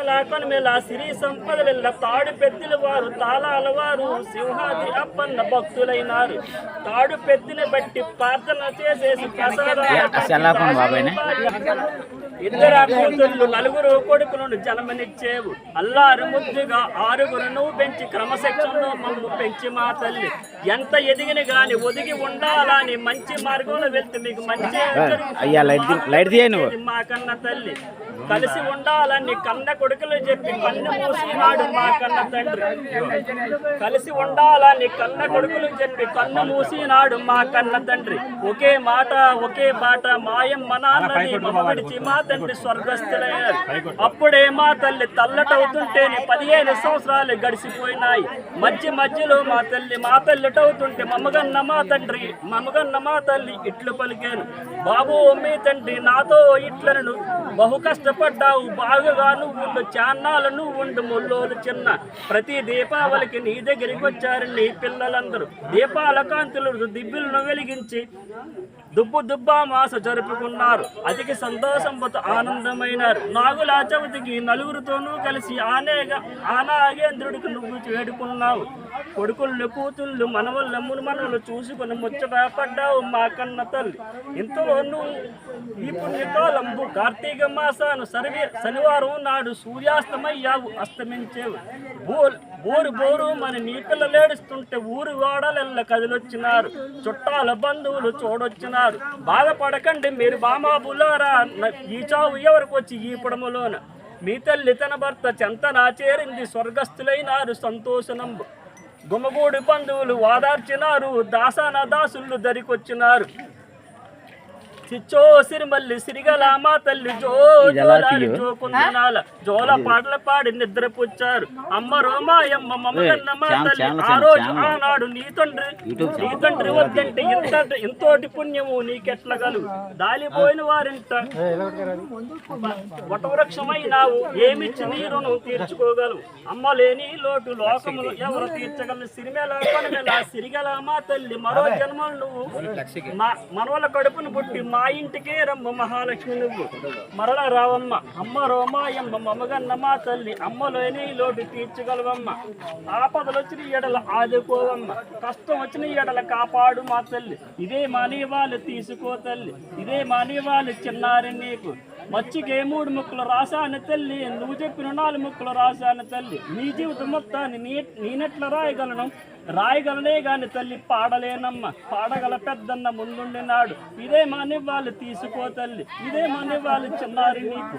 లాకొని మేల సిరి సంపదల తాడు పెద్దల వారు తాళాల వారు సింహాద్రి అప్పన్న భక్తులైనారు. తాడు పెద్దిని బట్టి ప్రార్థన చేసేసి సెల్లాపన్ ఇద్దరు కూతుళ్ళు నలుగురు కొడుకులను జన్మనిచ్చేవు. అల్లారు ముద్దుగా ఆరుగురు నువ్వు పెంచి క్రమశిక్షణలో మమ్ము పెంచి మా తల్లి. ఎంత ఎదిగిన గాని ఒదిగి ఉండాలని మంచి మార్గంలో వెళ్తే మీకు మంచి మా కన్న తల్లి. కలిసి ఉండాలని కన్న కొడుకులు చెప్పి కన్ను మూసినాడు మా కన్న తండ్రి. కలిసి ఉండాలని కన్న కొడుకులు చెప్పి కన్ను మూసినాడు మా కన్న తండ్రి. ఒకే మాట ఒకే బాట నాన్నని మమ్మ విడిచి మా తండ్రి స్వర్గస్థులయ్యారు అప్పుడే మా తల్లి తల్లటవుతుంటేనే పదిహేను సంవత్సరాలు గడిచిపోయినాయి. మధ్య మధ్యలో మా తల్లి మా తల్లిటవుతుంటే మమ్మగన్న మా తండ్రి మమ్మగన్న మా తల్లి ఇట్లు పలికాను. బాబు మీ తండ్రి నాతో ఇట్లను బహు కష్టపడ్డావు బాగుగా నువ్వు ఉండు చాన్నాలను ఉండు ముల్లోలు చిన్న. ప్రతి దీపావళికి నీ దగ్గరికి వచ్చారండి పిల్లలందరూ. దీపాల కాంతులు దిబ్బులను వెలిగించి దుబ్బు దుబ్బా మాస జరుపుకున్నారు. అతికి సంతోషంతో ఆనందమైనారు నాగుల చవితికి నలుగురితోనూ కలిసి ఆనేగా ఆనాగేంద్రుడికి నువ్వు వేడుకున్నావు కొడుకుళ్ళు కూతుళ్ళు మనవళ్ళు మనవలు చూసుకుని ముచ్చట పడ్డావు మా కన్న తల్లి. ఇంతలో నువ్వు ఈ పుణ్యకాలంబు కార్తీక మాసాను సర్వే శనివారం నాడు సూర్యాస్తమయ్యావు అస్తమించేవు. బోర్ బోరు బోరు మన నీ లేడుస్తుంటే ఊరు వాడలెల్ల కదిలొచ్చినారు. చుట్టాల బంధువులు చూడొచ్చినారు. బాధపడకండి మీరు బామాబులారా ఈ చావు ఎవరికి వచ్చి ఈ పుడములోన? మీ తల్లి తన భర్త చెంతనా చేరింది స్వర్గస్థులైనారు సంతోషనంబు. గుమగూడి బంధువులు వాదార్చినారు దాసాన దాసులు దరికొచ్చినారు. చిచ్చో సిరిమల్లి సిరిగల మా తల్లి జో ఎలా జోలాలి తీయు? జో కుందనాల జోల పాటలు పాడి నిద్రపుచ్చారు అమ్మ రోమాయమ్మ మమ్మగన్న మా ఛానల్, తల్లి. ఆ రోజు. ఆనాడు నీ తండ్రి నీ తండ్రి వద్దంటే ఇంత ఇంతోటి పుణ్యము నీకెట్లగలు దాలిపోయిన వారింట. వటవృక్షమైనావు. ఏమిచ్చి నీ రుణం తీర్చుకోగలవు అమ్మ లేని లోటు లోకములు ఎవరు తీర్చగలరు సిరిమెల కొనమెల సిరిగల మా తల్లి మరో జన్మలు నువ్వు మనవల కడుపును పుట్టి మా మా ఇంటికే రమ్మ మహాలక్ష్మి నువ్వు. మరల రావమ్మ అమ్మ రోమాయమ్మ మమగన్న మా తల్లి అమ్మలోని లోటు తీర్చగలవమ్మ. ఆపదలు వచ్చిన ఎడల ఆదుకోవమ్మ. కష్టం వచ్చిన ఎడల కాపాడు మా తల్లి. ఇదే మానవాళ్ళు తీసుకో తల్లి. ఇదే మానవాళ్ళు చిన్నారి నీకు. మచ్చికే మూడు ముక్కలు రాశాను తల్లి నువ్వు చెప్పిన నాలుగు ముక్కలు రాశాను తల్లి. నీ జీవితం మొత్తాన్ని నీ నేనెట్లా రాయగలను. రాయగలనే గాని తల్లి పాడలేనమ్మ. పాడగల పెద్దన్న ముందుండినాడు. ఇదే మానివ్వాలి తీసుకో తల్లి. ఇదే మానివ్వాలి చిన్నారి నీకు.